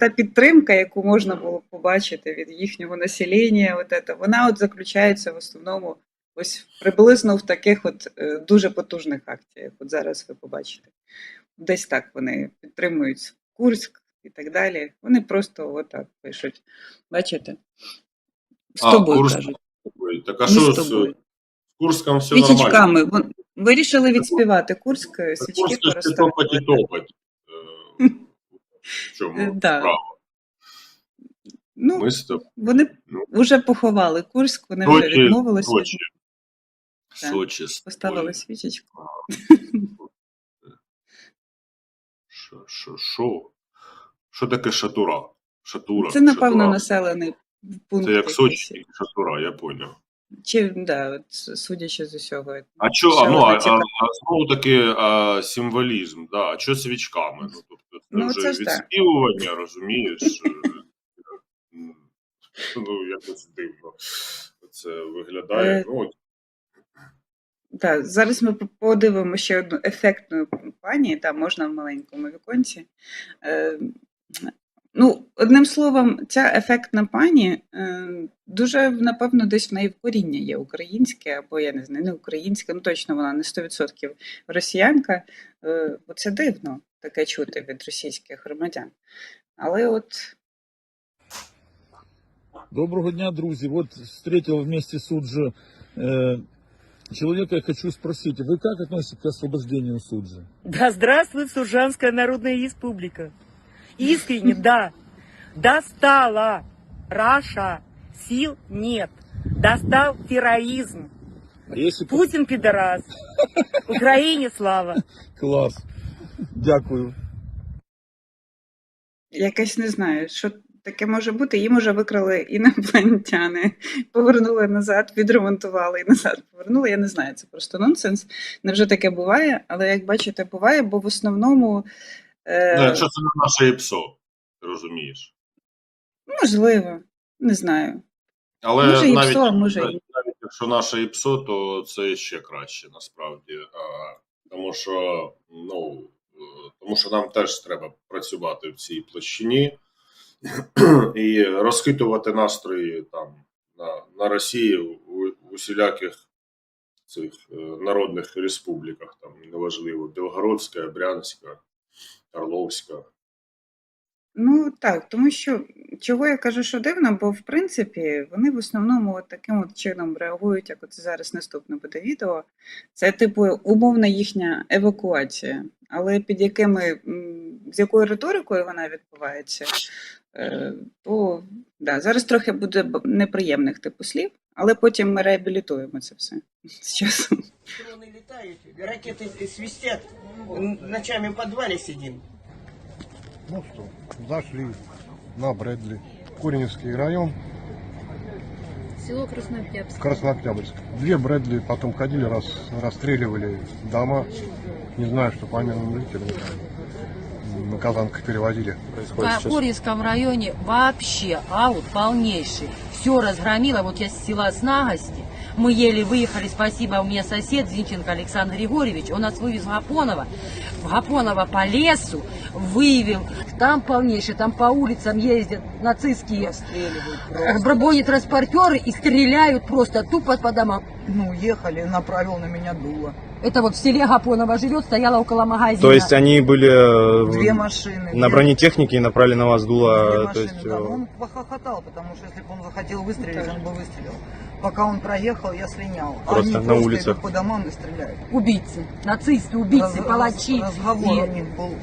та підтримка, яку можна було побачити від їхнього населення, от это, вона от заключається в основному ось приблизно в таких от е, дуже потужних акціях. От зараз ви побачите. Десь так вони підтримують Курськ і так далі. Вони просто отак пишуть. Бачите? З А, тобою Курськ кажуть. Так а що з з. Курском все нормально? Свічечками. Вон- Вирішили відспівати Курськ, е, свічки Курськ ще В чому Е, да. справа? Ну, Ми з тобою. вони Ну. вже поховали Курськ, вони вже відмовилися, Сочі. Так. Сочі. поставили свічечку. Що, що, що? Що таке шатура? Шатура. Це, напевно, шатура. населений пункт. Це як. Сочі, шатура, я поняв. Чи, да, от, судячи з усього. А що, а, ну, а, а, а знову таки а, символізм, да. а що свічками? Ну, тобто, це Ну, вже це ж так. відспівування, розумієш? Е, ну, якось дивно це виглядає. Е, Ну, Так, зараз ми по- подивимося ще одну ефектну пані, там можна в маленькому віконці. Е, ну, одним словом, ця ефектна пані е, дуже, напевно, десь в неї коріння є українське, або я не знаю, не українське, ну точно вона не 100% росіянка. Е, бо це дивно таке чути від російських громадян. Але от Доброго дня, друзі. Вот встретил вместе с Суджи э, человека. Я хочу спросить, вы как относитесь к освобождению Суджи? Да здравствует Суржанская Народная Республика. Искренне, да. Достала Раша. Сил нет. Достал терроризм. А если Путин пидорас. Украине слава. класс? Дякую. якась не знаю, що таке може бути. Їм уже викрали інопланетяни, повернули назад, відремонтували і назад повернули. Я не знаю, це просто нонсенс. Невже таке буває? Але як бачите, буває, бо в основному е, ну, якщо це не наше ІПСО, ти розумієш. можливо, не знаю. Але Може, і навіть, ПСО, а може, і- навіть, навіть якщо наше ІПСО, то це ще краще насправді. А, тому що ну тому що нам теж треба працювати в цій площині і розхитувати настрої там на, на Росії у, усіляких цих е, народних республіках, там неважливо, Білгородська, Брянська, Орловська. Ну так, тому що чого я кажу, що дивно, бо в принципі вони в основному от таким от чином реагують, як от зараз наступне буде відео. Це типу умовна їхня евакуація. Але під якими з якою риторикою вона відбувається, е, то да, зараз трохи буде неприємних типу слів, але потім ми реабілітуємо це все з часом. Дроны летают, ракеты свистят, н- ночами в подвале сидим. Ну что, зашли на Брэдли. Куреневский район, Село Краснооктябрьск. Краснооктябрьск. Две Брэдли потом ходили, раз, расстреливали дома. Не знаю, что по мирным жителям на Казанках перевозили. В Корьевском районе вообще аут полнейший. Все разгромило. Вот я с села Снагости. Мы еле выехали, спасибо, у меня сосед Зинченко Александр Григорьевич, он нас вывез в Гапоново, в Гапоново по лесу, вывел, там полнейший, там по улицам ездят нацистские э, бронетранспортеры и стреляют просто тупо по домам. Ну, ехали, направил на меня дуло. Это вот в селе Гапоново живет, стояла около магазина. То есть они были э, Две машины. на Две- бронетехнике и направили на вас Две дуло. То машины, есть, да. э, Он похохотал, потому что если бы он захотел выстрелить, он бы выстрелил. Пока он проехал, я слинял. Просто Они на просто улицах. идут по домам и стреляют. Убийцы, нацисты, убийцы, Раз- палачи. раз- Разговор И- у них был.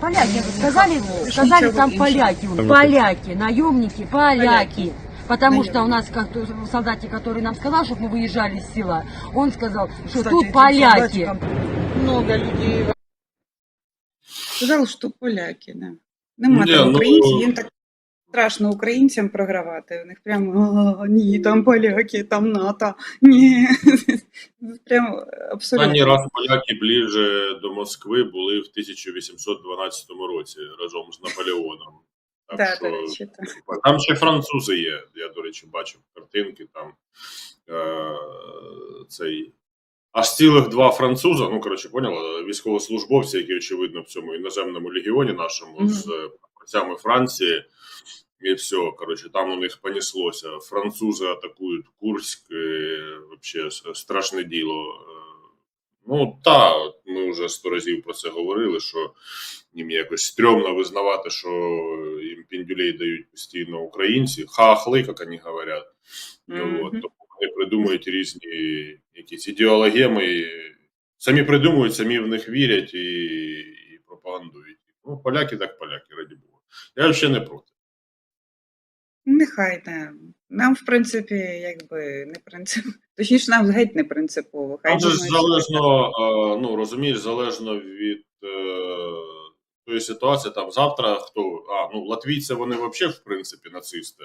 Поляки сказали, Никакого. сказали Ничего там инши. поляки. Там Поляки, наемники, поляки. Потому что у Наемники. нас как солдатик, который нам сказал, чтобы мы выезжали из села, он сказал, что Кстати, тут этим поляки. солдатикам Много людей Сказали, що поляки, да. Нема Ні, там ну- українців, їм так страшно українцям програвати. У них прямо ні, там поляки, там НАТО, ні. Прямо абсолютно. Останній раз поляки ближче до Москви були в 1812 році разом з Наполеоном. Так Да, що до речі, так. там ще французи є. Я, до речі, бачив картинки там е- цей. Аж цілих два француза, ну коротше, поняла, військовослужбовці, які очевидно в цьому іноземному легіоні нашому Мгм. з е, гравцями Франції. І все, коротше, там у них понеслося. Французи атакують Курськ, і, вообще страшне діло. Ну, та, ми вже сто разів про це говорили, що їм якось стрьомно визнавати, що їм піндюлей дають постійно українці, хахли, як вони говорять. Ну, от, Мгм. тому вони придумують різні якісь ідеологеми, самі придумують, самі в них вірять і, і пропагандують. Ну, поляки так поляки, раді Бога. Я взагалі не проти. Нехай не. Нам, в принципі, якби не принцип. Точніше, нам геть не принципово. Хай ж що залежно, е, ну розумієш, залежно від е, тої ситуації, там завтра хто. А, ну латвійці вони взагалі, в принципі, нацисти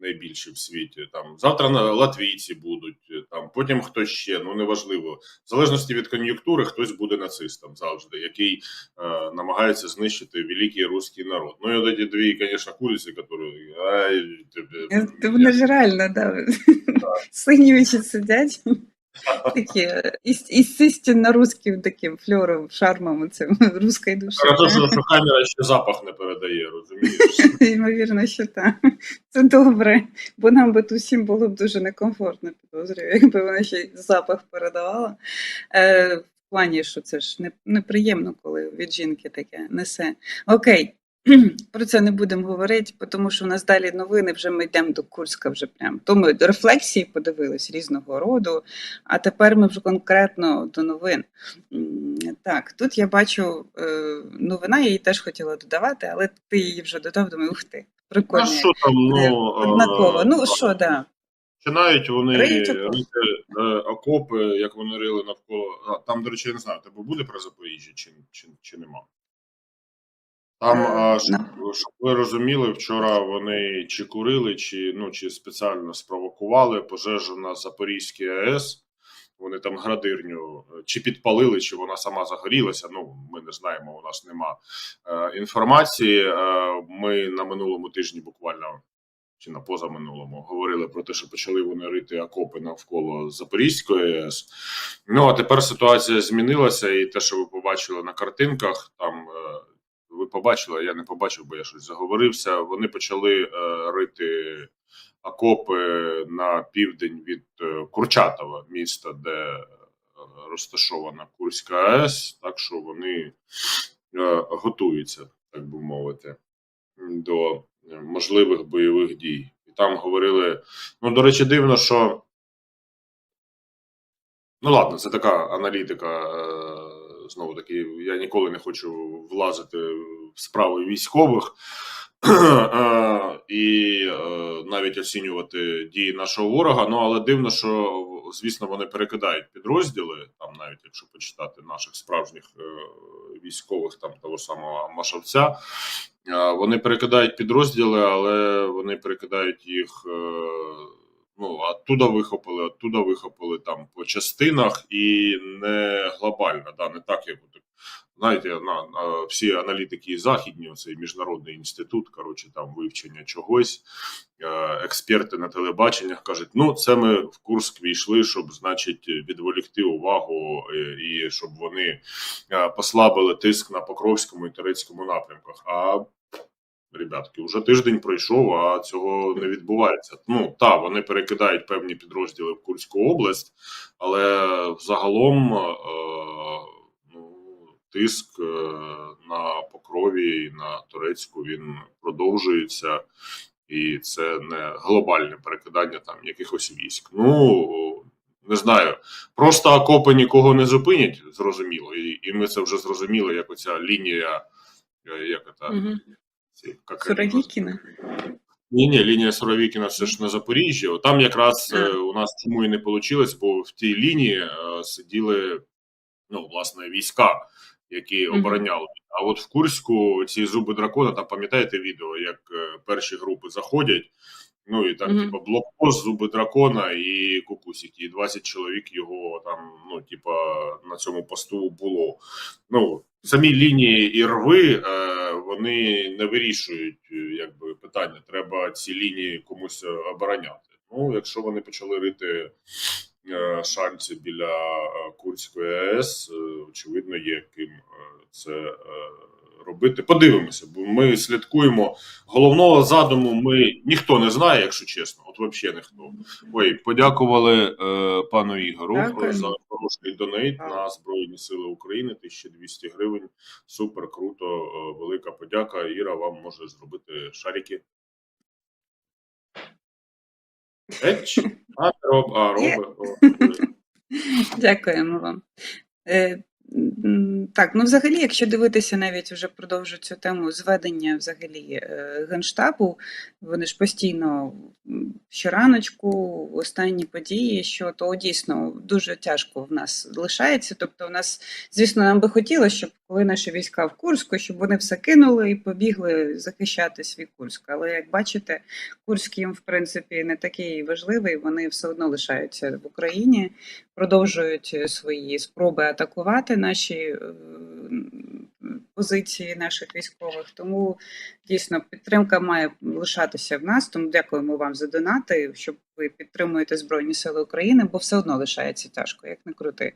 найбільші в світі. Там завтра на латвійці будуть, е, там потім хтось ще, ну неважливо. В залежності від кон'юнктури, хтось буде нацистом завжди, який е, намагається знищити великий русський народ. Ну і от ці дві, звісно, куриці, які. Ай, тебе- Я- вони ж реально, да. Синівичі сидять. Такі е, із, із істинно русським таким фльором, шармом цим руської душі. Хорошо, що, що камера ще запах не передає, розумієш? Ймовірно, що так. Це добре, бо нам би тут всім було б дуже некомфортно, підозрюю, якби вона ще й запах передавала. Е, в плані, що це ж неприємно, коли від жінки таке несе. Окей. Про це не будемо говорити, тому що в нас далі новини, вже ми йдемо до Курська вже прям. То ми до рефлексії подивились різного роду, а тепер ми вже конкретно до новин. Так, тут я бачу е, новина, я її теж хотіла додавати, але ти її вже додав, думаю, ух ти, А прикольно. що там, Е, ну, Однаково. е, Ну що, да. Починають вони рити е, окопи, як вони рили навколо. А, там, до речі, я не знаю, тебе буде про Запоріжжя чи, чи, чи нема. Там, Е, а, щоб, щоб ви розуміли, вчора вони чи курили, чи, ну, чи спеціально спровокували пожежу на Запорізькій АЕС. Вони там градирню е, чи підпалили, чи вона сама загорілася. Ну, ми не знаємо, у нас нема е, інформації. Е, ми на минулому тижні буквально чи на позаминулому говорили про те, що почали вони рити окопи навколо Запорізької АЕС. Ну а тепер ситуація змінилася, і те, що ви побачили на картинках, там е, побачили, а я не побачив, бо я щось заговорився. Вони почали е, рити окопи на південь від е, Курчатова, міста, де е, розташована Курська АЕС, так що вони готуються, так би мовити, до можливих бойових дій. І там говорили. Ну, до речі, дивно, що. Ну, ладно, це така аналітика. Е, Знову таки, я ніколи не хочу влазити в справи військових е, і е, навіть оцінювати дії нашого ворога. Ну але дивно, що звісно вони перекидають підрозділи, там навіть якщо почитати наших справжніх е, військових, там того самого Машавця, е, вони перекидають підрозділи, але вони перекидають їх. Ну, оттуда вихопили, оттуда вихопили там по частинах і не глобально, да, не так, як знаєте, на, на всі аналітики західні, цей міжнародний інститут, коротше, там вивчення чогось. е, Експерти на телебаченнях кажуть: ну, це ми в Курск війшли, щоб, значить, відволікти увагу е, і щоб вони е, послабили тиск на Покровському і Турецькому напрямках. А Ребятки, вже тиждень пройшов, а цього не відбувається. Ну так, вони перекидають певні підрозділи в Курську область, але взагалом е, ну, тиск е, на Покрові і на Турецьку він продовжується, і це не глобальне перекидання там якихось військ. Ну не знаю, просто окопи нікого не зупинять, зрозуміло, і, і ми це вже зрозуміли, як оця лінія, е, як це, Мгм. Як Суровікіна. ні, ні, лінія Суровікіна все ж на Запоріжжі. Там якраз а. у нас чому і не вийшло, бо в тій лінії е, сиділи ну, власне війська, які обороняли. А от в Курську ці зуби дракона, там пам'ятаєте відео, як е, перші групи заходять. Ну і там, Мгм. типа, блокпост, зуби дракона і кукусики. І 20 чоловік його там, ну, типа, на цьому посту було. Ну, самі лінії і рви е, вони не вирішують е, якби питання. Треба ці лінії комусь е, обороняти. Ну, якщо вони почали рити е, шанці біля Курської АЕС, е, очевидно, є ким це е, робити. Подивимося, бо ми слідкуємо. Головного задуму ми ніхто не знає, якщо чесно. От взагалі ніхто. Ой, подякували е, пану Ігору Дякуємо. за хороший донейт на Збройні Сили України. 1200 гривень. Супер, круто, е, велика подяка. Іра вам може зробити шарики. Еч, а, роб, а, Є. Дякуємо вам. Так, ну взагалі, якщо дивитися навіть вже продовжу цю тему зведення взагалі е, генштабу, вони ж постійно щораночку, останні події, що то дійсно дуже тяжко в нас лишається. Тобто, у нас, звісно, нам би хотілося, щоб коли наші війська в Курську, щоб вони все кинули і побігли захищати свій Курськ. Але як бачите, Курськ їм в принципі не такий важливий, вони все одно лишаються в Україні продовжують е, свої спроби атакувати наші е, позиції наших військових. Тому дійсно підтримка має лишатися в нас. Тому дякуємо вам за донати, щоб ви підтримуєте Збройні Сили України, бо все одно лишається тяжко, як не крути.